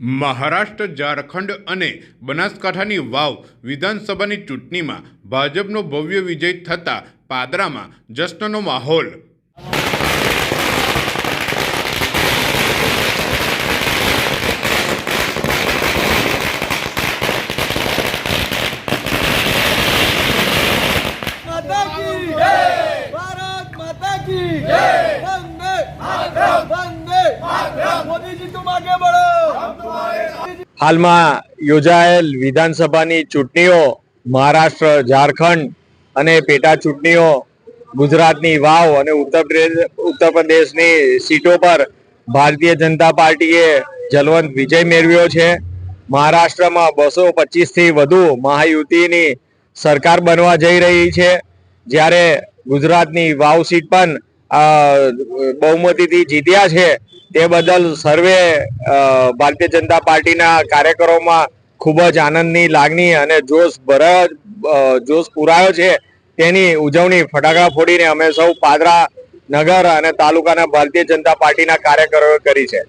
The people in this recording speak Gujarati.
મહારાષ્ટ્ર, ઝારખંડ અને બનાસકાંઠાની વાવ વિધાનસભાની ચૂંટણીમાં ભાજપનો ભવ્ય વિજય થતાં પાદરામાં જશ્નનો માહોલ. माता હાલમાં યોજાયેલ વિધાનસભાની ચૂંટણીઓ મહારાષ્ટ્ર, ઝારખંડ અને પેટા ચૂંટણીઓ, ગુજરાતની વાવ અને ઉત્તર ઉત્તર પ્રદેશની સીટો પર ભારતીય જનતા પાર્ટીએ જલવંત વિજય મેળવ્યો છે. મહારાષ્ટ્રમાં બસો પચીસથી વધુ મહાયુતિની સરકાર બનવા જઈ રહી છે. જ્યારે ગુજરાતની વાવ સીટ પણ બહુમતીથી જીત્યા છે તે બદલ સર્વે ભારતીય જનતા પાર્ટીના કાર્યકરોમાં ખૂબ જ આનંદની લાગણી અને જોશ ભરા જોશ પુરાયો છે તેની ઉજવણી. ફટાકડા ફોડીને અમે સૌ પાદરા નગર અને તાલુકાના ભારતીય જનતા પાર્ટીના કાર્યકરોએ કરી છે.